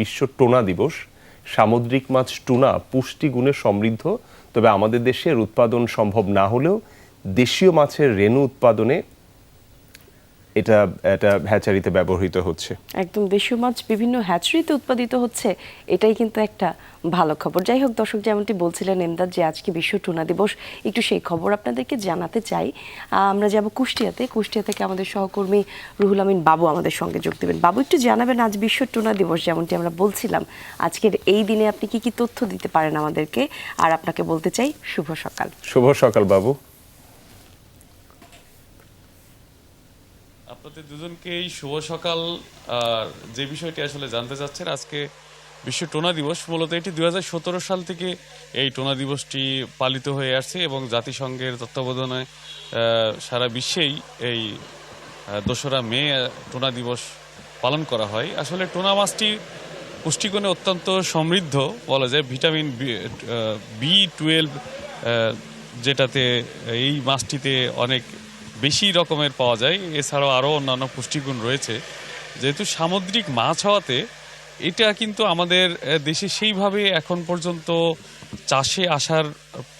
বিশ্ব টোনা দিবস। সামুদ্রিক মাছ টুনা পুষ্টিগুণে সমৃদ্ধ। তবে আমাদের দেশের উৎপাদন সম্ভব না হলেও দেশীয় মাছের রেণু উৎপাদনে এটা এটা হ্যাচারিতে ব্যবহৃত হচ্ছে। একদম দেশীয় মাছ বিভিন্ন হ্যাচারিতে উৎপাদিত হচ্ছে এটাই কিন্তু একটা ভালো খবর। যাই হোক দর্শক যেমনটি বলছিলেন এমদাদ যে আজকে বিশ্ব টুনা দিবস একটু সেই খবর আপনাদেরকে জানাতে চাই। আমরা যাব কুষ্টিয়াতে। কুষ্টিয়া থেকে আমাদের সহকর্মী রুহুল আমিন বাবু আমাদের সঙ্গে যোগ দেবেন। বাবু একটু জানাবেন আজ বিশ্ব টুনা দিবস যেমনটি আমরা বলছিলাম। আজকের এই দিনে আপনি কি কি তথ্য দিতে পারেন আমাদেরকে? আর আপনাকে বলতে চাই শুভ সকাল। শুভ সকাল বাবু। আপনাদের দুজনকেই শুভ সকাল। আর যে বিষয়টি আসলে জানতে চাচ্ছেন, আজকে বিশ্ব টোনা দিবস। মূলত এটি দু হাজার সতেরো সাল থেকে এই টোনা দিবসটি পালিত হয়ে আসছে এবং জাতিসংঘের তত্ত্বাবধানে সারা বিশ্বেই এই দোসরা মে টোনা দিবস পালন করা হয়। আসলে টোনা মাছটি পুষ্টিগুণে অত্যন্ত সমৃদ্ধ, বলা যায় ভিটামিন বি টুয়েলভ যেটাতে এই মাছটিতে অনেক বেশি রকমের পাওয়া যায়। এছাড়াও আরও অন্যান্য পুষ্টিগুণ রয়েছে। যেহেতু সামুদ্রিক মাছ হওয়াতে এটা কিন্তু আমাদের দেশে সেইভাবে এখন পর্যন্ত চাষে আসার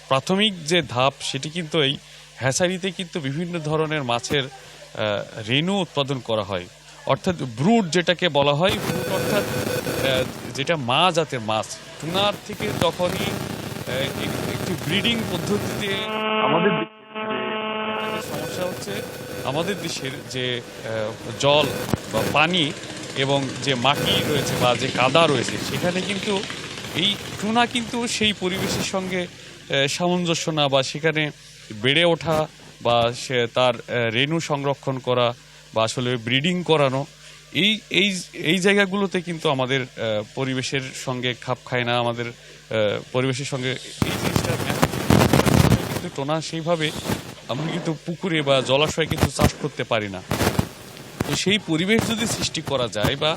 প্রাথমিক যে ধাপ, সেটি কিন্তু এই হ্যাচারিতে কিন্তু বিভিন্ন ধরনের মাছের রেণু উৎপাদন করা হয়। অর্থাৎ ব্রুড যেটাকে বলা হয়, ব্রুড অর্থাৎ যেটা মা জাতের মাছ। টুনার থেকে এক- একটি ব্রিডিং পদ্ধতিতে আমাদের হচ্ছে আমাদের দেশের যে জল বা পানি এবং যে মাটি রয়েছে বা যে কাদা রয়েছে, সেখানে কিন্তু এই টুনা কিন্তু সেই পরিবেশের সঙ্গে সামঞ্জস্য না বা সেখানে বেড়ে ওঠা বা সে তার রেণু সংরক্ষণ করা বা আসলে ব্রিডিং করানো, এই এই এই জায়গাগুলোতে কিন্তু আমাদের পরিবেশের সঙ্গে খাপ খায় না, আমাদের পরিবেশের সঙ্গে এই জিনিসটা কিন্তু টোনা সেইভাবে আমরা কিন্তু পুকুরে বা জলাশয়ে কিন্তু চাষ করতে পারি না। তো সেই পরিবেশ যদি সৃষ্টি করা যায় বা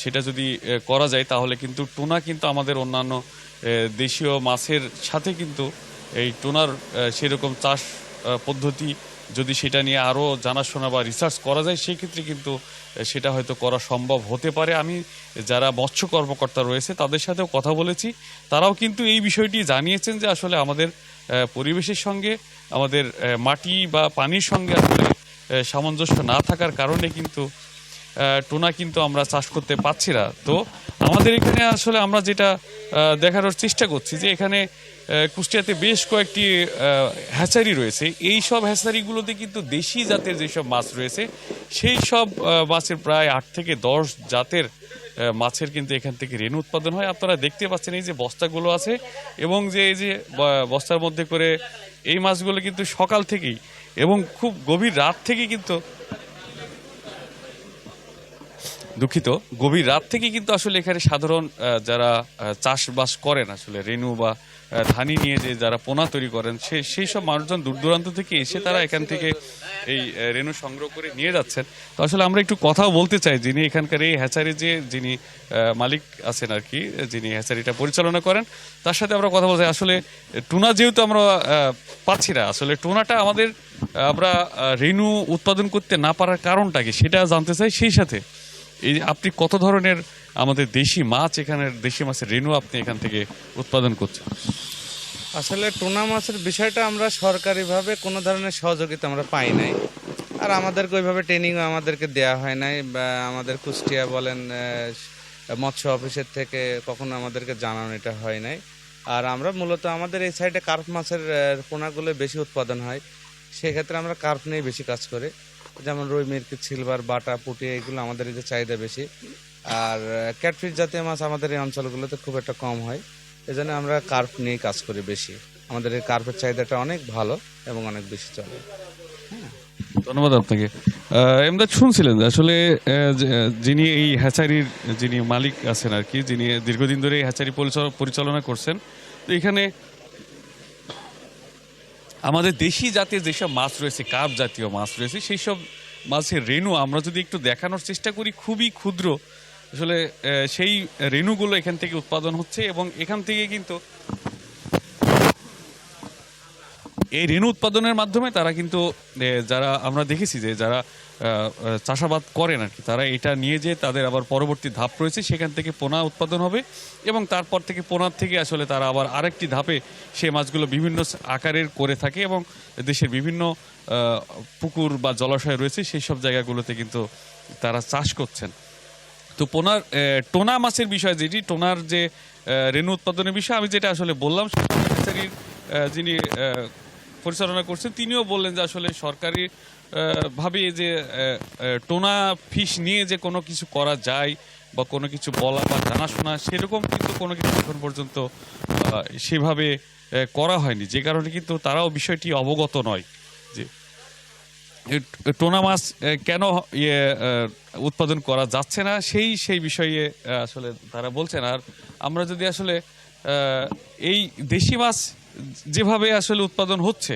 সেটা যদি করা যায়, তাহলে কিন্তু টোনা কিন্তু আমাদের অন্যান্য দেশীয় মাছের সাথে কিন্তু এই টোনার সেরকম চাষ পদ্ধতি যদি সেটা নিয়ে আরও জানাশোনা বা রিসার্চ করা যায়, সেক্ষেত্রে কিন্তু সেটা হয়তো করা সম্ভব হতে পারে। আমি যারা মৎস্য কর্মকর্তা রয়েছে, তাদের সাথেও কথা বলেছি। তারাও কিন্তু এই বিষয়টি জানিয়েছেন যে আসলে আমাদের পরিবেশের সঙ্গে আমাদের মাটি বা পানির সঙ্গে আসলে সামঞ্জস্য না থাকার কারণে কিন্তু টোনা কিন্তু আমরা চাষ করতে পারছি না। তো আমাদের এখানে আসলে আমরা যেটা আহ, দেখানোর চেষ্টা করছি যে এখানে কুষ্টিয়াতে বেশ কয়েকটি হ্যাচারি রয়েছে। এই সব হ্যাচারিগুলোতে কিন্তু দেশি জাতের যেসব মাছ রয়েছে সেই সব মাছের প্রায় আট থেকে দশ জাতের মাছের কিন্তু এখান থেকে রেণু উৎপাদন হয়। আপনারা দেখতে পাচ্ছেন এই যে বস্তাগুলো আছে এবং যে এই যে বস্তার মধ্যে করে এই মাছগুলো কিন্তু সকাল থেকেই এবং খুব গভীর রাত থেকে কিন্তু দুঃখিত। গভীর রাত থেকে কিন্তু আসলে এখানে সাধারণ যারা চাষবাস করেন আসলে, রেণু বা ধানি নিয়ে যে যারা পোনা তৈরি করেন, সে, সেই সব মানুষজন দূর দূরান্ত থেকে এসে তারা এখান থেকে এই রেণু সংগ্রহ করে নিয়ে যাচ্ছেন। তো আসলে আমরা একটু কথাও বলতে চাই, যিনি এখানকার এই হ্যাচারি যে যিনি মালিক আছেন আর কি, যিনি হ্যাচারিটা পরিচালনা করেন, তার সাথে আমরা কথা বলতে আসলে টুনা যেহেতু আমরা পাচ্ছি না, আসলে টুনাটা আমাদের, আমরা রেণু উৎপাদন করতে না পারার কারণটা কি সেটা জানতে চাই সেই সাথে। এই আপনি কত ধরনের আমাদের দেশি মাছ এখানের, দেশি মাছের রেণু আপনি এখান থেকে উৎপাদন করছেন? আসলে টোনা মাছের বিষয়টা আমরা সরকারিভাবে কোনো ধরনের সহযোগিতা আমরা পাই নাই। আর আমাদেরকে ওইভাবে ট্রেনিংও আমাদেরকে দেওয়া হয় নাই বা আমাদের কুষ্টিয়া বলেন মৎস্য অফিসের থেকে কখনো আমাদেরকে জানানো এটা হয় নাই। আর আমরা মূলত আমাদের এই সাইডে কার্প মাছের পোনাগুলো বেশি উৎপাদন হয়। সেক্ষেত্রে আমরা কার্প নিয়ে বেশি কাজ করি। যেমন রুই মিরকি সিলভার বাটা পুটি এগুলো আমাদের যে চাহিদা বেশি। আর ক্যাটফিশ জাতীয় মাছ আমাদের এই অঞ্চলগুলোতে খুব একটা কম হয়। এজন্য আমরা কার্প নিয়ে কাজ করি বেশি। আমাদের এই কার্পের চাহিদাটা অনেক ভালো এবং অনেক বেশি চলে। ধন্যবাদ আপনাকে। আহ, এমদাদ শুনছিলেন আসলে যিনি এই হ্যাচারির যিনি মালিক আছেন আর কি যিনি দীর্ঘদিন ধরে এই হ্যাচারি পরিচাল- পরিচালনা করছেন তো এখানে আমাদের দেশি জাতের যেসব মাছ রয়েছে, কাপ জাতীয় মাছ রয়েছে সেই সব মাছের রেণু আমরা যদি একটু দেখানোর চেষ্টা করি, খুবই ক্ষুদ্র। আসলে সেই রেণুগুলো এখান থেকে উৎপাদন হচ্ছে এবং এখান থেকে কিন্তু এই রেণু উৎপাদনের মাধ্যমে তারা কিন্তু যারা আমরা দেখেছি যে যারা চাষাবাদ করেন আর কি, তারা এটা নিয়ে যে তাদের আবার পরবর্তী ধাপ রয়েছে। সেখান থেকে পোনা উৎপাদন হবে এবং তারপর থেকে পোনার থেকে আসলে তারা আবার আরেকটি ধাপে সে মাছগুলো বিভিন্ন আকারের করে থাকে এবং দেশের বিভিন্ন পুকুর বা জলাশয় রয়েছে সেই সব জায়গাগুলোতে কিন্তু তারা চাষ করছেন। তো পোনার টোনা মাছের বিষয় যেটি, টোনার যে রেণু উৎপাদনের বিষয়, আমি যেটা আসলে বললাম যিনি পরিচালনা করছেন, তিনিও বললেন যে আসলে সরকারি ভাবে যে টোনা ফিস নিয়ে যে কোনো কিছু করা যায় বা কোনো কিছু বলা বা জানাশোনা, সেরকম কিন্তু কোনো কিছু এখন পর্যন্ত সেভাবে করা হয়নি। যে কারণে কিন্তু তারাও বিষয়টি অবগত নয় যে টোনা মাছ কেন ইয়ে উৎপাদন করা যাচ্ছে না, সেই সেই বিষয়ে আসলে তারা বলছেন। আর আমরা যদি আসলে এই দেশি মাছ যেভাবে আসলে উৎপাদন হচ্ছে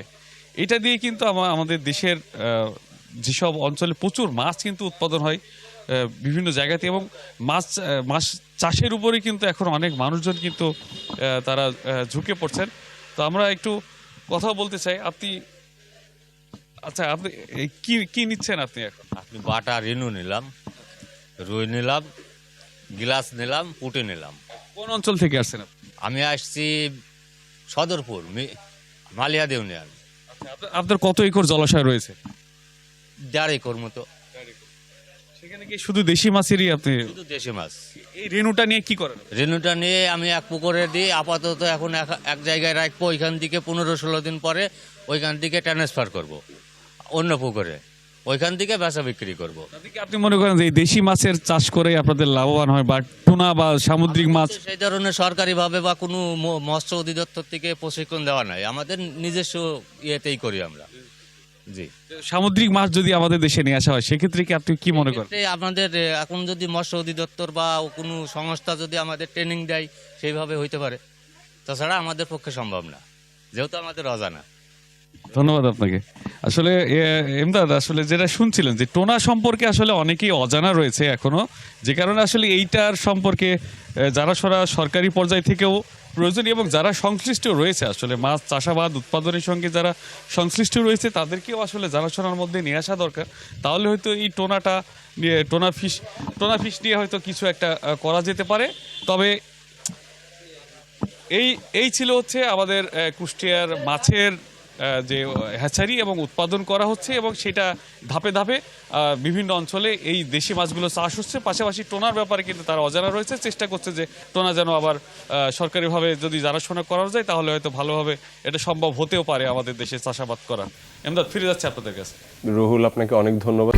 এটা দিয়ে কিন্তু আমা- আমাদের দেশের যেসব অঞ্চলে প্রচুর মাছ কিন্তু উৎপাদন হয় বিভিন্ন জায়গাতে এবং মাছ মাছ চাষের উপরে কিন্তু এখন অনেক মানুষজন কিন্তু তারা ঝুঁকে পড়ছেন। তো আমরা একটু কথা বলতে চাই আপনি আচ্ছা আপনি কি কি নিচ্ছেন আপনি এখন? আপনি বাটা রেনু নিলাম রুই নিলাম গিলাস নিলাম পুটে নিলাম। কোন অঞ্চল থেকে আসছেন? আমি আসছি সদরপুর মালিয়া দেউনিয়ান আচ্ছা, আপনার- কত একর জলাশয় রয়েছে? দেড় একর মতো। সেখানে কি শুধু দেশি মাছেরই আপনি শুধু দেশি মাছ। এই রেণুটা নিয়ে কি করেন? রেনুটা নিয়ে আমি এক পুকুরে দিই আপাতত এখন এক- এক জায়গায় রাখব ওইখান থেকে পনেরো ষোলো দিন পরে ওইখান থেকে ট্রান্সফার করব অন্য পুকুরে। ওইখান থেকে বেচা বিক্রি করব। আপনি মনে করেন যে এই দেশি মাছের চাষ করে আপনাদের লাভবান হয় বা টুনা বা সামুদ্রিক মাছ? সেই ধরনের সরকারিভাবে বা কোনো ম- মৎস্য অধিদপ্তর থেকে প্রশিক্ষণ দেওয়া নাই। আমাদের নিজস্ব ইয়েতেই করি আমরা। জি। সামুদ্রিক মাছ যদি আমাদের দেশে নিয়ে আসা হয় সেক্ষেত্রে কি আপনি কি মনে করেন? আমাদের এ, এখন যদি মৎস্য অধিদপ্তর বা কোনো সংস্থা যদি আমাদের ট্রেনিং দেয় সেইভাবে হইতে পারে। তাছাড়া আমাদের পক্ষে সম্ভব না। যেহেতু আমাদের অজানা। ধন্যবাদ আপনাকে। আসলে এমদাদ, আসলে যেটা শুনছিলেন যে টোনা সম্পর্কে আসলে অনেকেই অজানা রয়েছে এখনও, যে কারণে আসলে এইটার সম্পর্কে যারা সরা সরকারি পর্যায় থেকেও প্রয়োজনীয় এবং যারা সংশ্লিষ্ট রয়েছে, আসলে মাছ, চাষাবাদ, উৎপাদনের সঙ্গে যারা সংশ্লিষ্ট রয়েছে, তাদেরকেও আসলে জানাশোনার মধ্যে নিয়ে আসা দরকার। তাহলে হয়তো এই টোনাটা নিয়ে, টোনা ফিশ টোনা ফিশ নিয়ে হয়তো কিছু একটা করা যেতে পারে। তবে এই এই ছিল হচ্ছে আমাদের কুষ্টিয়ার মাছের যে হ্যাচারি এবং উৎপাদন করা হচ্ছে এবং সেটা ধাপে ধাপে বিভিন্ন অঞ্চলে এই দেশি মাছগুলো চাষ হচ্ছে। পাশাপাশি টোনার ব্যাপারে কিন্তু তারা অজানা রয়েছে। চেষ্টা করছে যে টোনা যেন আবার সরকারিভাবে যদি জানাশোনা করা যায়, তাহলে হয়তো ভালোভাবে এটা সম্ভব হতেও পারে আমাদের দেশে চাষাবাদ করা। এমদাদ, ফিরে যাচ্ছে আপনাদের কাছে। রুহুল, আপনাকে অনেক ধন্যবাদ।